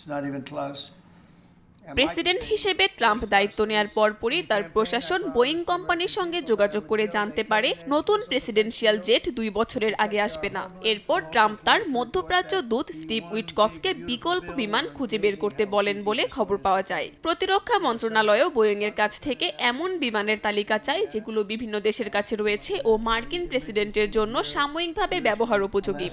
It's not even close. President হিসেবে Trump দায়িত্ব নেয়ার পরপরই তার প্রশাসন বোয়িং কোম্পানির সঙ্গে যোগাযোগ করে জানতে পারে নতুন প্রেসিডেন্সিয়াল জেট দুই বছরের আগে আসবে না। এরপর ট্রাম্প তার মধ্যপ্রাচ্য দূত স্টিভ উইটকফকে বিকল্প বিমান খুঁজে বের করতে বলেন বলে খবর পাওয়া যায়। প্রতিরক্ষা মন্ত্রণালয়ও বোয়িং এর কাছ থেকে এমন বিমানের তালিকা চায় যেগুলো বিভিন্ন দেশের কাছে রয়েছে ও মার্কিন প্রেসিডেন্টের জন্য সাময়িকভাবে ব্যবহার উপযোগী.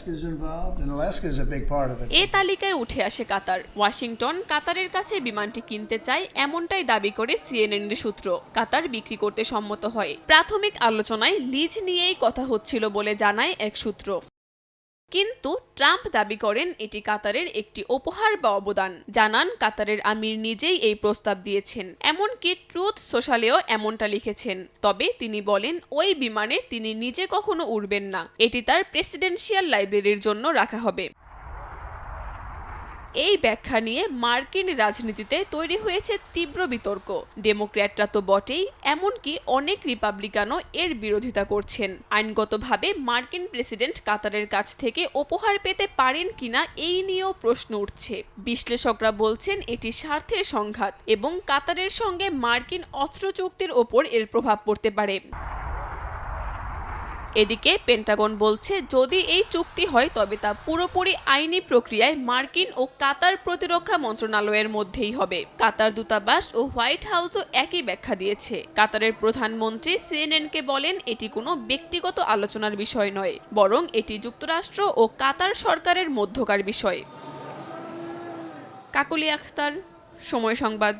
এ তালিকায় উঠে আসে কাতার। ওয়াশিংটন কাতারের কাছে বিমানটি কিনতে চায় এমনটাই দাবি করে সিএনএন সূত্র। কাতার বিক্রি করতে সম্মত হয়। প্রাথমিক আলোচনায় লিজ নিয়েই কথা হচ্ছিল বলে জানায় এক সূত্র। কিন্তু ট্রাম্প দাবি করেন এটি কাতারের একটি উপহার বা অবদান। জানান, কাতারের আমির নিজেই এই প্রস্তাব দিয়েছেন। এমনকি ট্রুথ সোশ্যালেও এমনটা লিখেছেন। তবে তিনি বলেন, ওই বিমানে তিনি নিজে কখনো উড়বেন না। এটি তার প্রেসিডেন্সিয়াল লাইব্রেরির জন্য রাখা হবে। এই ব্যাখ্যা নিয়ে মার্কিন রাজনীতিতে তৈরি হয়েছে তীব্র বিতর্ক। ডেমোক্র্যাটরা তো বটেই, এমনকি অনেক রিপাবলিকানও এর বিরোধিতা করছেন। আইনগতভাবে মার্কিন প্রেসিডেন্ট কাতারের কাছ থেকে উপহার পেতে পারেন কিনা এই নিয়েও প্রশ্ন উঠছে। বিশ্লেষকরা বলছেন, এটি স্বার্থের সংঘাত এবং কাতারের সঙ্গে মার্কিন অস্ত্র চুক্তির ওপর এর প্রভাব পড়তে পারে। এদিকে পেন্টাগন বলছে, যদি এই চুক্তি হয়, তবে তা পুরোপুরি আইনি প্রক্রিয়ায় মার্কিন ও কাতার প্রতিরক্ষা মন্ত্রণালয়ের মধ্যেই হবে। কাতার দূতাবাস ও হোয়াইট হাউসও একই ব্যাখ্যা দিয়েছে। কাতারের প্রধানমন্ত্রী সিএনএনকে বলেন, এটি কোনো ব্যক্তিগত আলোচনার বিষয় নয়, বরং এটি যুক্তরাষ্ট্র ও কাতার সরকারের মধ্যকার বিষয়। কাকলি আখতার, সময় সংবাদ।